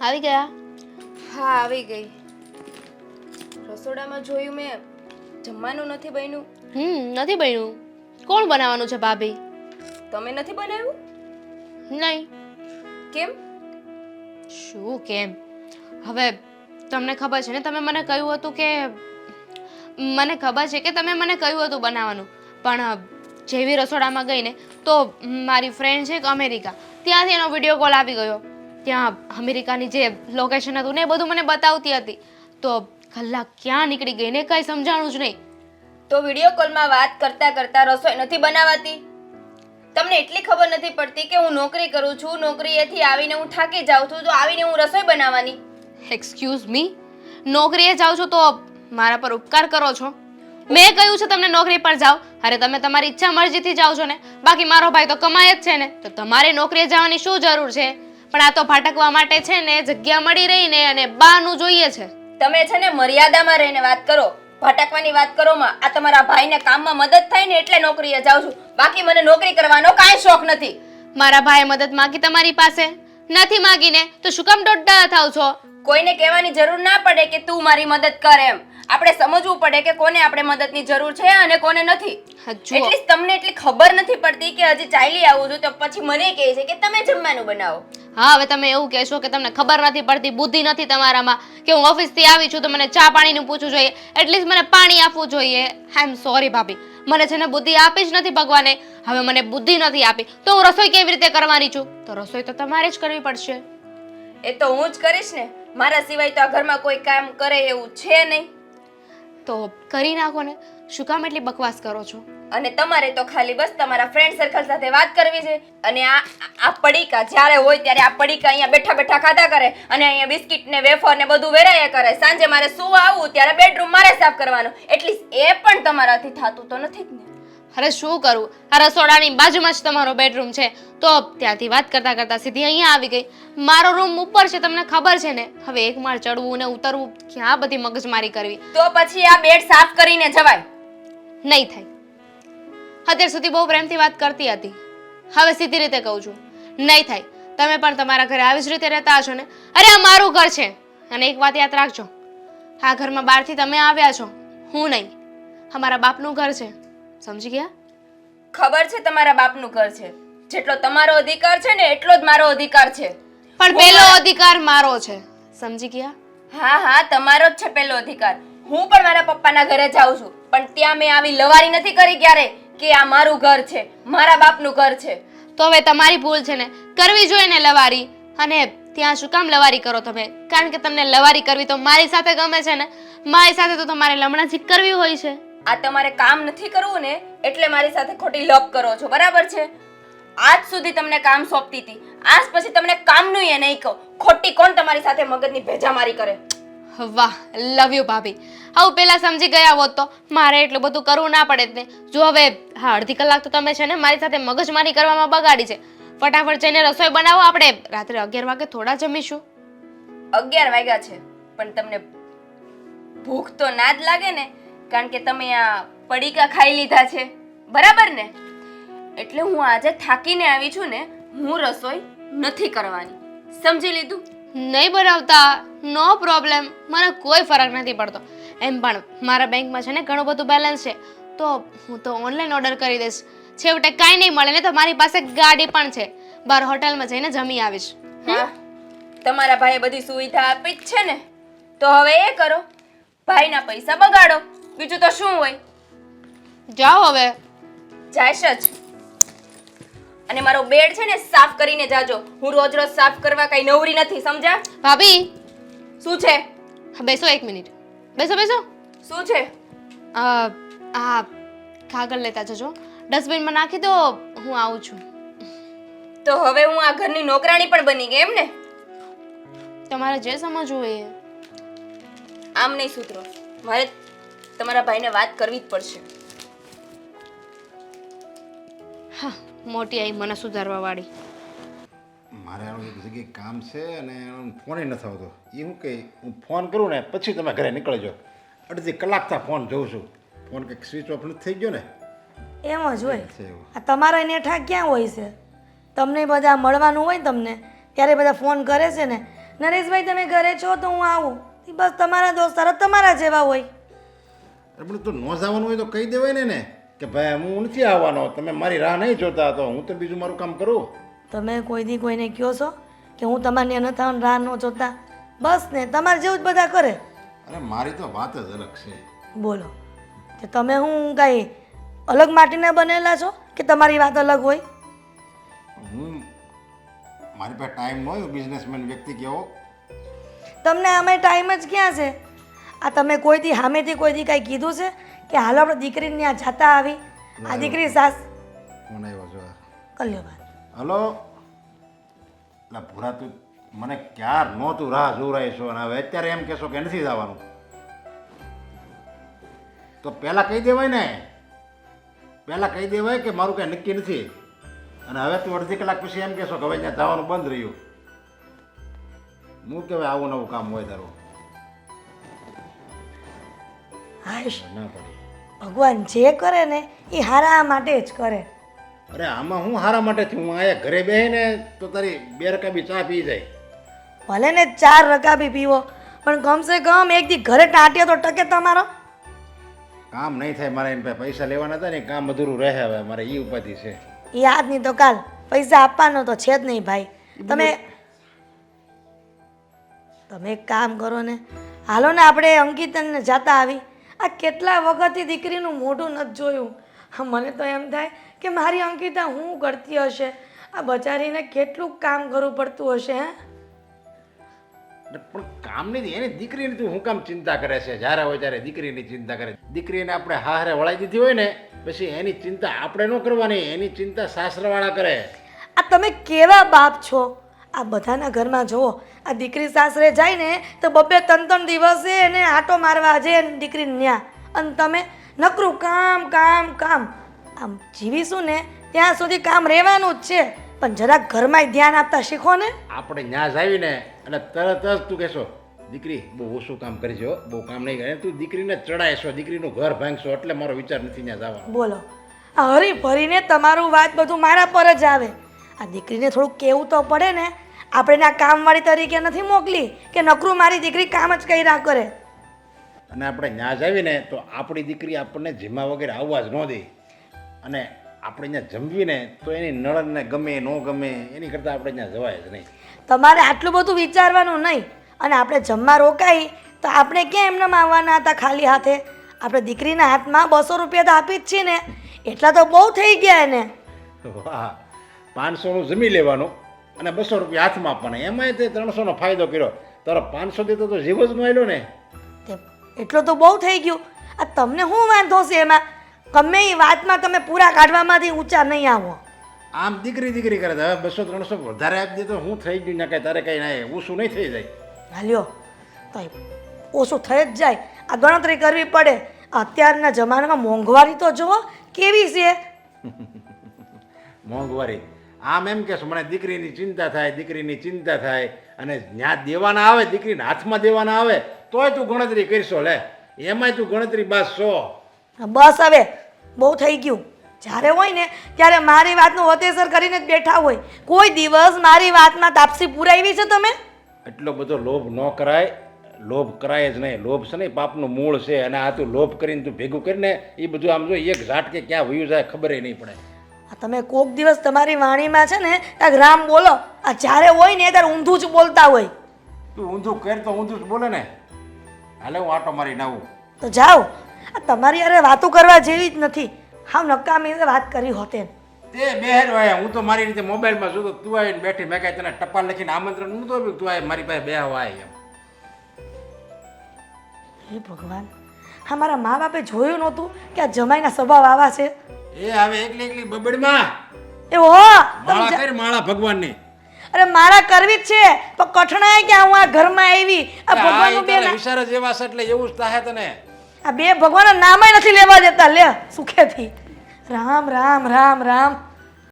આવી ગયા? હા આવી ગઈ. રસોડામાં જોયું મેં જમવાનું નથી બન્યું. હમ નથી બન્યું. કોણ બનાવવાનું છે ભાભી? તમે નથી બનાવ્યું? નહીં. કેમ? શું કેમ? હવે તમને ખબર છે ને તમે મને કહ્યું હતું કે મને ખબર છે કે તમે મને કહ્યું હતું બનાવવાનું. પણ જેવી રસોડામાં ગઈને તો મારી ફ્રેન્ડ છે એક અમેરિકા. ત્યાંથી એનો વીડિયો કોલ આવી ગયો. ત્યાં અમેરિકાની જે લોકેશન હતું ને એ બધું મને બતાવતી હતી. તો કલાક ક્યાં નીકળી ગઈ ને કંઈ સમજાણું જ નહીં. તો વીડિયો કોલમાં વાત કરતા કરતા રસોઈ નથી બનાવાતી? તમને એટલી ખબર નથી પડતી કે હું નોકરી કરું છું નોકરીએથી આવીને હું થાકી જાઉં છું તો આવીને હું રસોઈ બનાવવાની? એક્સક્યુઝ મી નોકરીએ જાઉં છું તો મારા પર ઉપકાર કરો છો? મેં કહ્યું છે તમને નોકરી પર જાઓ. અરે તમે તમારી ઈચ્છા મરજીથી જાઓ છો ને. બાકી મારો ભાઈ તો કમાય જ છે ને. તો તમારે નોકરીએ જવાની શું જરૂર છે? પણ આ તો ભટકવા માટે છે ને જગ્યા મળી રહી ને અને બાનું જોઈએ છે. તમે છે ને મર્યાદામાં રહીને વાત કરો ભટકવાની વાત કરો માં આ તમારા ભાઈને કામમાં મદદ થાય ને એટલે નોકરીએ જાઉં છું. બાકી મને નોકરી કરવાનો કાંઈ શોખ નથી. મારા ભાઈએ મદદ માંગી તમારી પાસે? નથી માંગીને? તો શું કામ દોડ્ડા થાવ છો? કોઈને કહેવાની જરૂર ના પડે કે તું મારી મદદ કર એમ. આપણે સમજવું પડે કે કોને આપણે મદદની જરૂર છે અને કોને નથી. એટલી તમને એટલી ખબર નથી પડતી કે હજી ચાલી આવું છું તો પછી મને કહે છે કે તમે જમવાનું બનાવો. હા હવે તમે એવું કહેશો કે તમને ખબર નથી પડતી બુદ્ધિ નથી તમારામાં કે હું ઓફિસથી આવી છું તો મને ચા પાણીનું પૂછવું જોઈએ. એટલીસ્ટ મને પાણી આપવું જોઈએ. આઈ એમ સોરી ભાભી. મને છે ને બુદ્ધિ આપી જ નથી ભગવાને. હવે મને બુદ્ધિ નથી આપી. તો હું રસોઈ કેવી રીતે કરવાની છું? તો રસોઈ તો તમારે જ કરવી પડશે. એ તો હું જ કરીશ ને. મારા સિવાય તો આ ઘરમાં કોઈ કામ કરે એવું છે નહીં. તો કરી નાખો ને. શું કામ એટલી બકવાસ કરો છો? અને તમારે તો ખાલી બસ તમારા ફ્રેન્ડ સર્કલ સાથે વાત કરવી છે. અને આ આ પડીકા જ્યારે હોય ત્યારે આ પડીકા અહીંયા બેઠા બેઠા ખાધા કરે. અને અહીંયા બિસ્કિટ ને વેફર ને બધું વેરાયા કરે. સાંજે મારે સુવા આવવું, ત્યારે બેડરૂમ મારે સાફ કરવાનું. એટલીસ્ટ એ પણ તમારાથી થતું તો નથી ને. અરે શું કરું? આ રસોડાની બાજુમાં જ તમારો બેડરૂમ છે. તો ત્યાંથી વાત કરતા કરતા સીધી અહીંયા આવી ગઈ. મારો રૂમ ઉપર છે તમને ખબર છે ને? હવે એક માળ ચડવું ને ઉતરવું ક્યાં બધી મગજમારી કરવી? તો પછી આ બેડ સાફ કરીને જવાય. નહીં થાય. અત્યાર સુધી બહુ પ્રેમથી વાત કરતી હતી. હવે સીધી રીતે કહું છું. નહીં થાય. તમે પણ તમારા ઘરે આવી જ રીતે રહેતા હશો ને? અરે આ મારું ઘર છે. અને એક વાત યાદ રાખજો. આ ઘરમાં બહારથી તમે આવ્યા છો. હું નહીં. અમારા બાપનું ઘર છે. સમજી ગયા? ખબર છે તમારા બાપનું ઘર છે. જેટલો તમારો અધિકાર છે ને એટલો જ મારો અધિકાર છે. પણ પહેલો અધિકાર મારો છે. સમજી ગયા? હા હા તમારો જ છે પહેલો અધિકાર. હું પણ મારા પપ્પાના ઘરે જાઉં છું. પણ ત્યાં મેં આવી લવારી નથી કરી ક્યારે કે આ મારું ઘર છે મારા બાપનું ઘર છે. તો હવે તમારી ભૂલ છે ને. કરવી જોઈએ ને લવારી. અને ત્યાં શું કામ લવારી કરો તમે? કારણ કે તમને લવારી કરવી તો મારી સાથે ગમે છે ને. મારી સાથે તો તમારે લમણાથી કરવી હોય છે. આ તમારે કામ નથી કરવું ને એટલે મારી સાથે ખોટી લપ કરો છો. બરાબર છે? આજ સુધી તમને કામ સોંપતી હતી. આજ પછી તમને કામનું એ નહીં કહો. ખોટી કોણ તમારી સાથે મગજની ભેજામારી કરે? વાહ લવ યુ ભાભી. આવું પહેલા સમજી ગયા હોત તો. મારે એટલું બધું કરવું ના પડે ને. જો હવે હા અડધી કલાક તો તમે છે ને મારી સાથે મગજમારી કરવામાં બગાડી છે. ફટાફટ જઈને રસોઈ બનાવો. આપણે રાત્રે અગિયાર વાગે થોડા જમીશું. અગિયાર વાગ્યા છે. પણ તમને ભૂખ તો ના જ લાગે ને. કારણ કે તમે આ પડીકા ખાઈ લીધા છે. બરાબર ને? એટલે હું આજે થાકીને આવી છું ને હું રસોઈ નથી કરવાની. સમજી લીધું? નહીં બનાવતા નો પ્રોબ્લેમ મને કોઈ ફરક નથી પડતો. એમ પણ મારા બેંકમાં છે ને ઘણું બધું બેલેન્સ છે. તો હું તો ઓનલાઈન ઓર્ડર કરી દઈશ. છેવટે કાંઈ નહીં મળે ને તો મારી પાસે ગાડી પણ છે. બહાર હોટલમાં જઈને જમી આવીશ. હા. તમારા ભાઈએ બધી સુવિધા આપી જ છે ને. તો હવે એ કરો. ભાઈના પૈસા બગાડો. બીજું તો શું હોય? જાઓ હવે. જાયશ જ. અને મારો બેડ છે ને સાફ કરીને જાજો. હું રોજ રોજ સાફ કરવા કઈ નવરી નથી સમજ્યા? ભાભી. શું છે? હા, બેસો એક મિનિટ. બેસો બેસો. શું છે? અ, આ કાગળ લેતા જજો. ડસ્ટબિનમાં નાખી દો હું આવું છું. તો હવે હું આ ઘરની નોકરાણી પણ બની ગઈ એમ ને? તમારે જે સમજવું હોય એ. આમ નહીં સૂત્રો મારે તમારા ભાઈને વાત કરવી જ પડશે. હા મોટી આવી મને સુધારવા વાળી. મારે આનું એક જગ્યાએ કામ છે અને ફોને નથી આવતો. એ હું કે હું ફોન કરું ને પછી તમે ઘરે નીકળજો. અડધી કલાક થા ફોન જોઉં છું. ફોન કંઈક સ્વિચ ઓફ નથી થઈ ગયો ને? એમ જ હોય. આ તમારા નેઠા ક્યાં હોય છે? તમને બધા મળવાનું હોય તમને ત્યારે બધા ફોન કરે છે ને. નરેશભાઈ તમે ઘરે છો તો હું આવું. બસ તમારા દોસ્તારો તમારા જેવા હોય. પણ તો ન જવાનું હોય તો કહી દેવાય ને ને કે ભાઈ હું નથી આવવાનો. તમે મારી રાહ નહીં જોતા તો હું તો બીજું મારું કામ કરું. તમે કોઈ દી કોઈને કહો છો કે હું તમારી થવાનું રાહ ન જોતા? બસ ને તમારે જેવું જ બધા કરે. અરે મારી તો વાત જ અલગ છે. બોલો. કે તમે હું કાંઈ અલગ માટીના બનેલા છો કે તમારી વાત અલગ હોય? હું મારી પાસે ટાઈમ ન હોય બિઝનેસમેન વ્યક્તિ કેવો? તમને અમે ટાઈમ જ ક્યાં છે? આ તમે કોઈથી સામેથી કોઈથી કાંઈ કીધું છે કે હાલો આપણે દીકરીને ત્યાં જાતા આવી? આ દીકરી સાસ? ફોન આવ્યો છો કલ્યોભાઈ હલો? એટલે ભૂરા તું મને ક્યાર નહોતું રાહ જોરાય છો? અને હવે અત્યારે એમ કહેશો કે નથી જવાનું. તો પહેલાં કહી દેવાય ને. પહેલાં કહી દેવાય કે મારું કંઈ નક્કી નથી. અને હવે તું અડધી કલાક પછી એમ કહેશો કે હવે ત્યાં જવાનું બંધ રહ્યું. હું કહેવાય આવું નવું કામ હોય તારું. હાશ. ના પડી. ભગવાન જે કરે ને એ હારા માટે જ કરે. અરે આમાં હું હારા માટે છું હું આયા ઘરે બેહીને તો તારી બે રકાબી ચા પી જાય. ભલે ને ચાર રકાબી પીવો પણ કમસે કમ એક દી ઘરે ટાંટ્યો તો ટકે તમારો. કામ નહીં થાય મારે એમ પાસે પૈસા લેવાના હતા ને કામ અધૂરું રહે હવે મારે એ ઉપાધિ છે. એ આજ નહીં તો કાલ પૈસા આપવાનો તો છે જ નહીં ભાઈ. તમે તમે એક કામ કરો ને હાલો ને આપણે અંકિતને જાતા આવી. આ કેટલા વખતથી દીકરીનું મોઢું નથી જોયું? હા મને તો એમ થાય કે મારી અંકિતા હું કરતી હશે? આ બચારીને કેટલું કામ કરવું પડતું હશે હે? પણ કામની નહીં, એની દીકરીની તું હું કામ ચિંતા કરે છે? જ્યારે હોય ત્યારે દીકરીની ચિંતા કરે. દીકરીને આપણે હારે વળાઈ દીધી હોય ને પછી એની ચિંતા આપણે ન કરવાની એની ચિંતા સાસરાવાળા કરે. આ તમે કેવા બાપ છો? આ બધાના ઘરમાં જુઓ આ દીકરી સાસરે જાય ને તો બબ્બે ત્રણ ત્રણ દિવસે એને આટો મારવા જે દીકરીને ન્યા. અને તમે નકરું કામ કામ કામ. આમ જીવીશું ને ત્યાં સુધી કામ રહેવાનું જ છે. પણ જરાક ઘરમાં ધ્યાન આપતા શીખો ને. આપણે ન્યાસ આવીને અને તરત જ તું કહેશો દીકરી બહુ ઓછું કામ કરજો બહુ કામ નહીં કરે. તું દીકરીને ચડાયશો દીકરીનું ઘર ભાંગશો એટલે મારો વિચાર નથી ત્યાં જવાનો. બોલો. હરી ફરીને તમારું વાત બધું મારા પર જ આવે. આ દીકરીને થોડુંક કહેવું તો પડે ને? આપણે આ કામવાળી તરીકે નથી મોકલી કે નકરું મારી દીકરી કામ જ કર્યા કરે. અને આપણે ન્યાસ આવીને તો આપણી દીકરી આપણને જીમા વગેરે આવવા જ ન દે. અને આપણે ત્યાં જમવીને તો એની નળનને ગમે ન ગમે એની કરતાં આપણે ત્યાં જવાય જ નહીં. તમારે આટલું બધું વિચારવાનું નહીં. અને આપણે જમવા રોકાઈ તો આપણે ક્યાં એમને આવવાના હતા ખાલી હાથે? આપણે દીકરીના હાથમાં બસો રૂપિયા તો આપી જ છીએ ને. એટલા તો બહુ થઈ ગયા એને. વાહ. પાંચસોનું જમી લેવાનું અને બસો રૂપિયા હાથમાં આપવાના એમાંય તે ત્રણસોનો ફાયદો કર્યો. તારો પાંચસો દેતો તો જીવ જ ન. ને એટલો તો બહુ થઈ ગયું. આ તમને શું વાંધો છે એમાં? ગમે એ વાતમાં તમે પૂરા કાઢવામાંથી ઊંચા નહીં આવો. આમ દીકરી દીકરી કરે હવે બસો ત્રણસો વધારે આપી દે તો હું થઈ ગયું ના કાંઈ તારે કંઈ ના ઓછું નહીં થઈ જાય. હાલ્યો તો ઓછું થઈ જ જાય. આ ગણતરી કરવી પડે. અત્યારના જમાનામાં મોંઘવારી તો જુઓ કેવી છે? મોંઘવારી. આમ એમ કે મને દીકરીની ચિંતા થાય દીકરીની ચિંતા થાય અને જ્યાં દેવાના આવે દીકરીને હાથમાં દેવાના આવે તોય તું ગણતરી કરશો લે. એમાંય તું ગણતરી બસ સો. બસ હવે બહુ થઈ ગયું. જ્યારે હોય ને ત્યારે મારી વાતનું વતેસર કરીને જ બેઠા હોય. કોઈ દિવસ મારી વાતમાં તાપસી પુરાવી છે તમે? એટલો બધો લોભ ન કરાય. લોભ કરાય જ નહીં. લોભ છે ને પાપનું મૂળ છે અને આ તું લોભ કરીને તું ભેગું કરીને એ બધું આમ જો એક ઝાટકે ક્યાં વયું જાય ખબર નહીં પડે. તમે કોક દિવસ તમારી વાણીમાં છે ને કાંઈક રામ બોલો. આ જ્યારે હોય ને ત્યારે ઊંધું જ બોલતા હોય. તું ઊંધું કર તો ઊંધું જ બોલે ને. હાલે હું આટો મારીને આવું તો જાઓ. આ તમારી અરે વાતો કરવા જેવી જ નથી. હાવ નકામી વાત કરી હોતે તે બેહેર વાય. હું તો મારી રીતે મોબાઈલમાં જોતો તું આવીને બેઠી. મેં કાંઈ તને ટપાલ લખીને આમંત્રણ નહોતું આપ્યું તું આવી મારી પાસે બે આય એમ. હે ભગવાન. હા મારા મા બાપે જોયું નહોતું કે આ જમાઈના સ્વભાવ આવા છે? એ હવે એકલી એકલી બબડમાં. એ હો માળા કર માળા ભગવાનની. અરે મારા કરવી જ છે પણ કઠણાય કે હું આ ઘરમાં આવી? આ ભગવાન ભગવાનનું બે ના- વિચાર જ એવા છે એટલે એવું જ થાય તને. આ બે ભગવાનના નામય નથી લેવા દેતા. લે સુખેથી. રામ રામ રામ રામ.